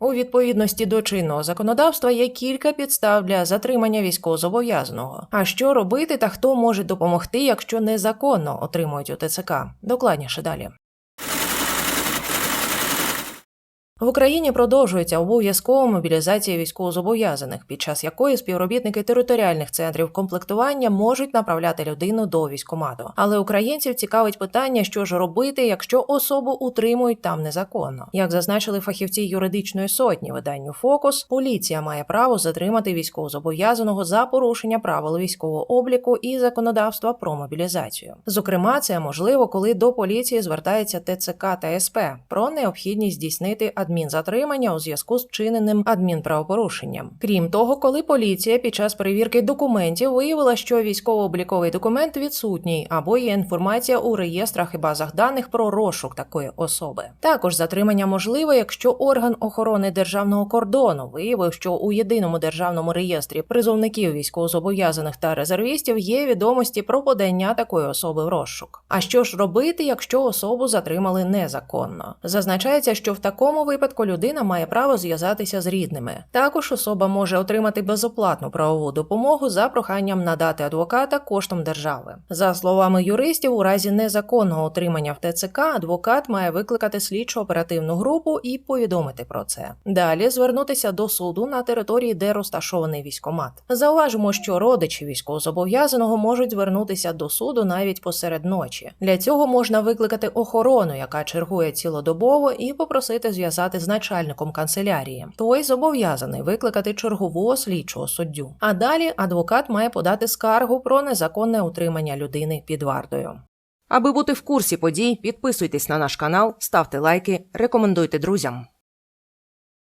У відповідності до чинного законодавства є кілька підстав для затримання військовозобов'язаного. А що робити та хто може допомогти, якщо незаконно отримують у ТЦК? Докладніше далі. В Україні продовжується обов'язкова мобілізація військовозобов'язаних, під час якої співробітники територіальних центрів комплектування можуть направляти людину до військкомату. Але українців цікавить питання, що ж робити, якщо особу утримують там незаконно. Як зазначили фахівці юридичної сотні виданню Фокус, поліція має право затримати військовозобов'язаного за порушення правил військового обліку і законодавства про мобілізацію. Зокрема, це можливо, коли до поліції звертається ТЦК та СП про необхідність здійснити адмінзатримання у зв'язку з вчиненим адмінправопорушенням. Крім того, коли поліція під час перевірки документів виявила, що військово-обліковий документ відсутній або є інформація у реєстрах і базах даних про розшук такої особи. Також затримання можливе, якщо орган охорони державного кордону виявив, що у єдиному державному реєстрі призовників військовозобов'язаних та резервістів є відомості про подання такої особи в розшук. А що ж робити, якщо особу затримали незаконно? Зазначається, що в такому випадку людина має право зв'язатися з рідними. Також особа може отримати безоплатну правову допомогу за проханням надати адвоката коштом держави. За словами юристів, у разі незаконного отримання в ТЦК адвокат має викликати слідчо оперативну групу і повідомити про це. Далі звернутися до суду на території, де розташований військомат. Зауважимо, що родичі військовозобов'язаного можуть звернутися до суду навіть посеред ночі. Для цього можна викликати охорону, яка чергує цілодобово, і попросити зв'язати з начальником канцелярії. Той зобов'язаний викликати чергового слідчого суддю. А далі адвокат має подати скаргу про незаконне утримання людини під вартою. Аби бути в курсі подій, підписуйтесь на наш канал, ставте лайки, рекомендуйте друзям.